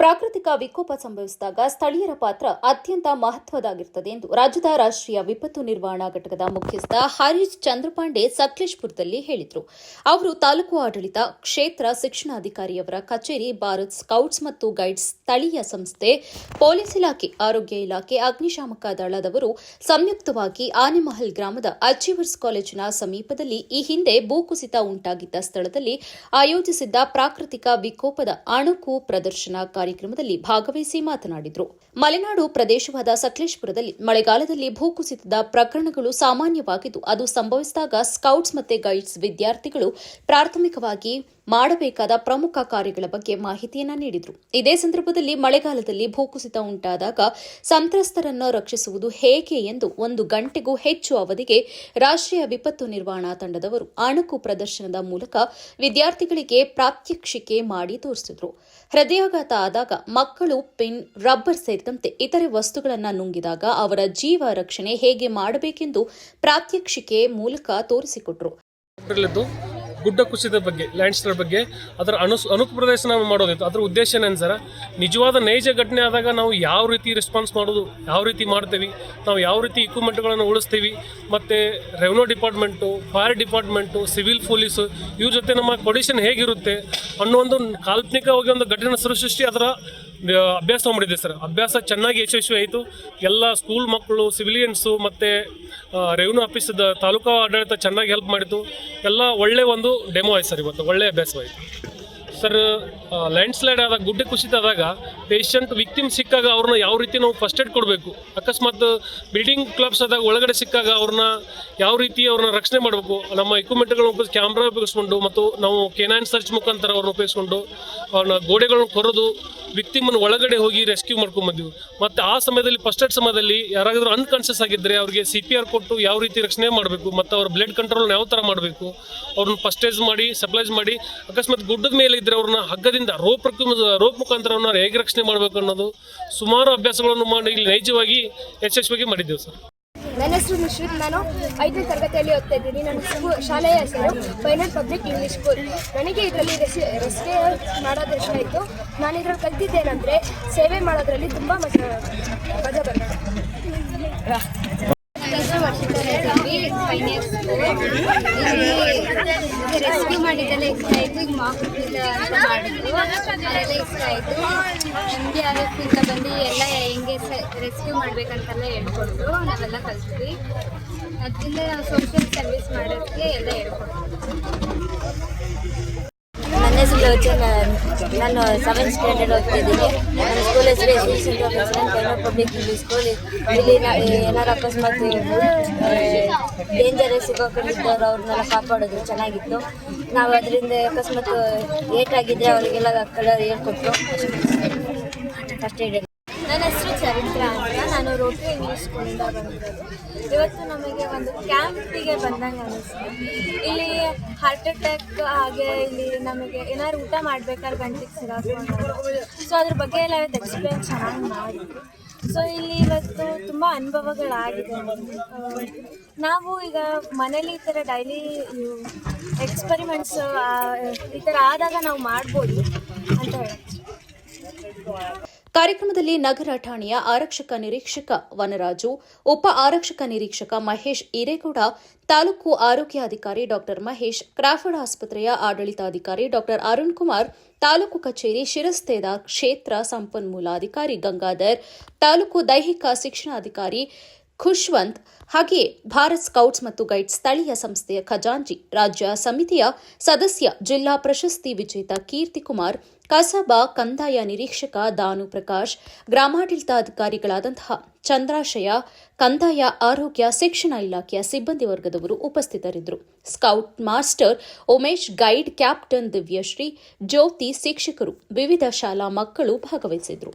ಪ್ರಾಕೃತಿಕ ವಿಕೋಪ ಸಂಭವಿಸಿದಾಗ ಸ್ಥಳೀಯರ ಪಾತ್ರ ಅತ್ಯಂತ ಮಹತ್ವದಾಗಿರುತ್ತದೆ ಎಂದು ರಾಜ್ಯದ ರಾಷ್ಟ್ರೀಯ ವಿಪತ್ತು ನಿರ್ವಹಣಾ ಘಟಕದ ಮುಖ್ಯಸ್ಥ ಹರೀಶ್ ಚಂದ್ರಪಾಂಡೆ ಸಕಲೇಶ್ಪುರದಲ್ಲಿ ಹೇಳಿದರು. ಅವರು ತಾಲೂಕು ಆಡಳಿತ, ಕ್ಷೇತ್ರ ಶಿಕ್ಷಣಾಧಿಕಾರಿಯವರ ಕಚೇರಿ, ಭಾರತ್ ಸ್ಕೌಟ್ಸ್ ಮತ್ತು ಗೈಡ್ಸ್ ಸ್ಥಳೀಯ ಸಂಸ್ಥೆ, ಪೊಲೀಸ್ ಇಲಾಖೆ, ಆರೋಗ್ಯ ಇಲಾಖೆ, ಅಗ್ನಿಶಾಮಕ ದಳದವರು ಸಂಯುಕ್ತವಾಗಿ ಆನೆಮಹಲ್ ಗ್ರಾಮದ ಅಚೀವರ್ಸ್ ಕಾಲೇಜಿನ ಸಮೀಪದಲ್ಲಿ ಈ ಹಿಂದೆ ಭೂಕುಸಿತ ಉಂಟಾಗಿದ್ದ ಸ್ಥಳದಲ್ಲಿ ಆಯೋಜಿಸಿದ್ದ ಪ್ರಾಕೃತಿಕ ವಿಕೋಪದ ಅಣುಕು ಪ್ರದರ್ಶನ ಕಾರ್ಯಕ್ರಮದಲ್ಲಿ ಭಾಗವಹಿಸಿ ಮಾತನಾಡಿದರು. ಮಲೆನಾಡು ಪ್ರದೇಶವಾದ ಸಕಲೇಶ್ಪುರದಲ್ಲಿ ಮಳೆಗಾಲದಲ್ಲಿ ಭೂಕುಸಿತದ ಪ್ರಕರಣಗಳು ಸಾಮಾನ್ಯವಾಗಿದ್ದು, ಅದು ಸಂಭವಿಸಿದಾಗ ಸ್ಕೌಟ್ಸ್ ಮತ್ತು ಗೈಡ್ಸ್ ವಿದ್ಯಾರ್ಥಿಗಳು ಪ್ರಾಥಮಿಕವಾಗಿ ಮಾಡಬೇಕಾದ ಪ್ರಮುಖ ಕಾರ್ಯಗಳ ಬಗ್ಗೆ ಮಾಹಿತಿಯನ್ನು ನೀಡಿದರು. ಇದೇ ಸಂದರ್ಭದಲ್ಲಿ ಮಳೆಗಾಲದಲ್ಲಿ ಭೂಕುಸಿತ ಉಂಟಾದಾಗ ಸಂತ್ರಸ್ತರನ್ನು ರಕ್ಷಿಸುವುದು ಹೇಗೆ ಎಂದು ಒಂದು ಗಂಟೆಗೂ ಹೆಚ್ಚು ಅವಧಿಗೆ ರಾಷ್ಟ್ರೀಯ ವಿಪತ್ತು ನಿರ್ವಹಣಾ ತಂಡದವರು ಅಣುಕು ಪ್ರದರ್ಶನದ ಮೂಲಕ ವಿದ್ಯಾರ್ಥಿಗಳಿಗೆ ಪ್ರಾತ್ಯಕ್ಷಿಕೆ ಮಾಡಿ ತೋರಿಸಿದರು. ಹೃದಯಾಘಾತ ಆದಾಗ ಮಕ್ಕಳು, ಪಿನ್, ರಬ್ಬರ್ ಸೇರಿದಂತೆ ಇತರೆ ವಸ್ತುಗಳನ್ನು ನುಂಗಿದಾಗ ಅವರ ಜೀವ ರಕ್ಷಣೆ ಹೇಗೆ ಮಾಡಬೇಕೆಂದು ಪ್ರಾತ್ಯಕ್ಷಿಕೆ ಮೂಲಕ ತೋರಿಸಿಕೊಟ್ರು. ಗುಡ್ಡ ಕುಸಿದ ಬಗ್ಗೆ ಲ್ಯಾಂಡ್ ಸ್ಲೈಡ್ ಬಗ್ಗೆ, ಅದರ ಅನು ಅನುಕು ಪ್ರದರ್ಶನ ಮಾಡೋದಿತ್ತು. ಅದರ ಉದ್ದೇಶ ಏನು ಸರ್? ನಿಜವಾದ ನೈಜ ಘಟನೆ ಆದಾಗ ನಾವು ಯಾವ ರೀತಿ ರೆಸ್ಪಾನ್ಸ್ ಮಾಡೋದು, ಯಾವ ರೀತಿ ಮಾಡ್ತೀವಿ, ನಾವು ಯಾವ ರೀತಿ ಇಕ್ವಿಪ್ಮೆಂಟ್ಗಳನ್ನು ಉಳಿಸ್ತೀವಿ, ಮತ್ತು revenue department fire department civil police ಇವ್ರ ಜೊತೆ ನಮ್ಮ ಕೊಡಿಷನ್ ಹೇಗಿರುತ್ತೆ ಅನ್ನೋ ಒಂದು ಕಾಲ್ಪನಿಕವಾಗಿ ಒಂದು ಘಟನೆ ಸೃಷ್ಟಿ ಅದರ ಅಭ್ಯಾಸ ಮಾಡಿದೆ ಸರ್. ಅಭ್ಯಾಸ ಚೆನ್ನಾಗಿ ಯಶಸ್ವಿ ಆಯಿತು. ಎಲ್ಲ ಸ್ಕೂಲ್ ಮಕ್ಕಳು ಸಿವಿಲಿಯನ್ಸು ಮತ್ತು ರೆವಿನ್ಯೂ ಆಫೀಸ್ ತಾಲೂಕಾ ಆಡಳಿತ ಚೆನ್ನಾಗಿ ಹೆಲ್ಪ್ ಮಾಡಿತು ಎಲ್ಲ ಒಳ್ಳೆ ಒಂದು ಡೆಮೋ ಆಯ್ತು ಸರ್ ಇವತ್ತು, ಒಳ್ಳೆ ಅಭ್ಯಾಸವಾಯಿತು ಸರ್ ಲ್ಯಾಂಡ್ ಸ್ಲೈಡ್ ಆದಾಗ, ಗುಡ್ಡೆ ಕುಸಿತ ಆದಾಗ ಪೇಷಂಟ್ ವಿಕ್ಟಿಮ್ ಸಿಕ್ಕಾಗ ಅವ್ರನ್ನ ಯಾವ ರೀತಿ ನಾವು ಫಸ್ಟ್ ಏಡ್ ಕೊಡಬೇಕು? ಅಕಸ್ಮಾತ್ ಬಿಲ್ಡಿಂಗ್ ಕ್ಲಬ್ಸ್ ಆದಾಗ ಒಳಗಡೆ ಸಿಕ್ಕಾಗ ಅವ್ರನ್ನ ಯಾವ ರೀತಿ ಅವ್ರನ್ನ ರಕ್ಷಣೆ ಮಾಡಬೇಕು? ನಮ್ಮ ಇಕ್ವಿಪ್ಮೆಂಟ್ಗಳನ್ನ ಉಪಯೋಗಿಸಿ ಕ್ಯಾಮ್ರಾ ಉಪಯೋಗಿಸ್ಕೊಂಡು ಮತ್ತು ನಾವು ಕೆನೈನ್ ಸರ್ಚ್ ಮುಖಾಂತರ ಅವ್ರನ್ನ ಉಪಯೋಗಿಸ್ಕೊಂಡು ಅವ್ರನ್ನ ಗೋಡೆಗಳನ್ನ ಕೊರೋದು ವಿಕ್ಟಿಮನ್ನು ಒಳಗಡೆ ಹೋಗಿ ರೆಸ್ಕ್ಯೂ ಮಾಡ್ಕೊಂಬಂದಿವಿ ಮತ್ತು ಆ ಸಮಯದಲ್ಲಿ ಫಸ್ಟ್ ಏಡ್ ಸಮಯದಲ್ಲಿ ಯಾರಾದರೂ ಅನ್ಕಾನ್ಷಿಯಸ್ ಆಗಿದ್ದರೆ ಅವ್ರಿಗೆ ಸಿ ಪಿ ಆರ್ ಕೊಟ್ಟು ಯಾವ ರೀತಿ ರಕ್ಷಣೆ ಮಾಡಬೇಕು? ಮತ್ತು ಅವ್ರ ಬ್ಲಡ್ ಕಂಟ್ರೋಲ್ ಯಾವ ಥರ ಮಾಡಬೇಕು? ಅವ್ರನ್ನ ಫಸ್ಟೇಜ್ ಮಾಡಿ ಸಪ್ಲೈಸ್ ಮಾಡಿ, ಅಕಸ್ಮಾತ್ ಗುಡ್ಡದ ಮೇಲೆ ಇದ್ದರೆ ಅವ್ರನ್ನ ಹಗ್ಗದಿಂದ ರೋಪ್ ರೋಪ್ ಮುಖಾಂತರ ಅವ್ರನ್ನ ಹೇಗೆ ರಕ್ಷಣೆ ಮಾಡಬೇಕು ಅನ್ನೋದು ಸುಮಾರು ಅಭ್ಯಾಸಗಳನ್ನು ಮಾಡಿ ಇಲ್ಲಿ ನೈಜವಾಗಿ ಯಶಸ್ವಿಯಾಗಿ ಮಾಡಿದ್ದೇವೆ ಸರ್. ನನ್ನ ಹೆಸರು ಮಿಶ್ರಿತ್ ನಾನು ಐದನೇ ತರಗತಿಯಲ್ಲಿ ಓದ್ತಾ ಇದ್ದೀನಿ. ನನ್ನ ಸ್ಕೂ ಶಾಲೆಯ ಹೆಸರು ಫೈನಲ್ ಪಬ್ಲಿಕ್ ಇಂಗ್ಲೀಷ್ ಸ್ಕೂಲ್ ನನಗೆ ಇದರಲ್ಲಿ ರೆಸಿ ರೆಸ್ಪೇ ಮಾಡೋದು ಇಷ್ಟ ಆಯಿತು ನಾನು ಇದರಲ್ಲಿ ಕಲ್ತಿದ್ದೇನೆಂದರೆ ಸೇವೆ ಮಾಡೋದ್ರಲ್ಲಿ ತುಂಬ ಮಜಾ ಮಜಾ ಬರ್ತದೆ. ರೆಸ್ಕ್ಯೂ ಮಾಡಿದ್ದೆಲ್ಲ ಇಷ್ಟ ಆಯಿತು ಈಗ ಅದೆಲ್ಲ ಇಷ್ಟ ಆಯಿತು ನಮಗೆ ಅದಕ್ಕಿಂತ ಬಂದು ಎಲ್ಲ ಹೆಂಗೆ ರೆಸ್ಕ್ಯೂ ಮಾಡ್ಬೇಕಂತೆಲ್ಲ ಹೇಳ್ಕೊಟ್ರು ನಾವೆಲ್ಲ ಕಲ್ತ್ವಿ ಅದರಿಂದ ನಾವು ಸೋಷಿಯಲ್ ಸರ್ವಿಸ್ ಮಾಡೋದಕ್ಕೆ ಎಲ್ಲ ನನ್ನ ಹೆಸರು ಲೋಚನ್ ನಾನು. ಸೆವೆಂತ್ ಸ್ಟ್ಯಾಂಡರ್ಡ್ ಓದ್ತಿದ್ದೀನಿ ನನ್ನ ಸ್ಕೂಲ್ ಹೆಸರು S excellent Kannada public school ಇಲ್ಲಿ. ಏನಾರು ಅಕಸ್ಮಾತ್ ಡೇಂಜರ್ ಸಿಗೋಕೊಂಡಿದ್ದವ್ರು ಅವ್ರನ್ನೆಲ್ಲ ಕಾಪಾಡೋದು ಚೆನ್ನಾಗಿತ್ತು. ನಾವು ಅದರಿಂದ ಅಕಸ್ಮಾತ್ ಏಟಾಗಿದ್ದರೆ ಅವರಿಗೆಲ್ಲ ಕಲರ್ ಹೇಳ್ಕೊಟ್ರು. ಹೆಸರು ಚರಿತ್ರ ಅಂತ ನಾನು ರೋಟರಿ ಇಂಗ್ಲೀಷ್ ಸ್ಕೂಲಿಂದ ಬಂದಿರೋದು. ಇವತ್ತು ನಮಗೆ ಒಂದು ಕ್ಯಾಂಪಿಗೆ ಬಂದಂಗೆ ಅನಿಸ್ತು. ಇಲ್ಲಿ ಹಾರ್ಟ್ ಅಟ್ಯಾಕ್ ಹಾಗೆ ಇಲ್ಲಿ ನಮಗೆ ಏನಾದ್ರು ಊಟ ಮಾಡ್ಬೇಕಾದ್ರೆ ಗಂಟಿಗೆ ಸಿಗಾಕೊಂಡು ಸೊ ಅದ್ರ ಬಗ್ಗೆ ಎಲ್ಲ ಇವತ್ತು ಎಕ್ಸ್ಪ್ಲೇನ್ ಚೆನ್ನಾಗಿ ಮಾಡಿದ್ರು ಸೊ ಇಲ್ಲಿ ಇವತ್ತು ತುಂಬ ಅನುಭವಗಳಾಗಿದೆ. ನಾವು ಈಗ ಮನೇಲಿ ಈ ಥರ ಡೈಲಿ ಎಕ್ಸ್ಪರಿಮೆಂಟ್ಸ್ ಈ ಥರ ಆದಾಗ ನಾವು ಮಾಡ್ಬೋದು ಅಂತ ಹೇಳ್ತೀನಿ ಕಾರ್ಯಕ್ರಮದಲ್ಲಿ ನಗರ ಠಾಣೆಯ ಆರಕ್ಷಕ ನಿರೀಕ್ಷಕ ವನರಾಜು, ಉಪ ಆರಕ್ಷಕ ನಿರೀಕ್ಷಕ ಮಹೇಶ್ ಹಿರೇಗೌಡ, ತಾಲೂಕು ಆರೋಗ್ಯಾಧಿಕಾರಿ ಡಾಕ್ಟರ್ ಮಹೇಶ್, ಕ್ರಾಫರ್ಡ್ ಆಸ್ಪತ್ರೆಯ ಆಡಳಿತಾಧಿಕಾರಿ ಡಾಕ್ಟರ್ ಅರುಣ್ ಕುಮಾರ್, ತಾಲೂಕು ಕಚೇರಿ ಶಿರಸ್ತೇದಾರ್ ಕ್ಷೇತ್ರ ಸಂಪನ್ಮೂಲಾಧಿಕಾರಿ ಗಂಗಾಧರ್, ತಾಲೂಕು ದೈಹಿಕ ಶಿಕ್ಷಣಾಧಿಕಾರಿ ಖುಷ್ವಂತ್, ಹಾಗೆಯೇ ಭಾರತ್ ಸ್ಕೌಟ್ಸ್ ಮತ್ತು ಗೈಡ್ಸ್ ಸ್ಥಳೀಯ ಸಂಸ್ಥೆಯ ಖಜಾಂಜಿ ರಾಜ್ಯ ಸಮಿತಿಯ ಸದಸ್ಯ ಜಿಲ್ಲಾ ಪ್ರಶಸ್ತಿ ವಿಜೇತ ಕೀರ್ತಿಕುಮಾರ್ ಕಸಬಾ ಕಂದಾಯ ನಿರೀಕ್ಷಕ ದಾನು ಪ್ರಕಾಶ್ ಗ್ರಾಮಾಡಳಿತಾಧಿಕಾರಿಗಳಾದಂತಹ ಚಂದ್ರಾಶಯ ಕಂದಾಯ ಆರೋಗ್ಯ ಶಿಕ್ಷಣ ಇಲಾಖೆಯ ಸಿಬ್ಬಂದಿ ವರ್ಗದವರು ಉಪಸ್ಥಿತರಿದ್ದರು. Scout master Umesh, guide captain Divyashree, Jyoti ಶಿಕ್ಷಕರು, ವಿವಿಧ ಶಾಲಾ ಮಕ್ಕಳು ಭಾಗವಹಿಸಿದ್ರು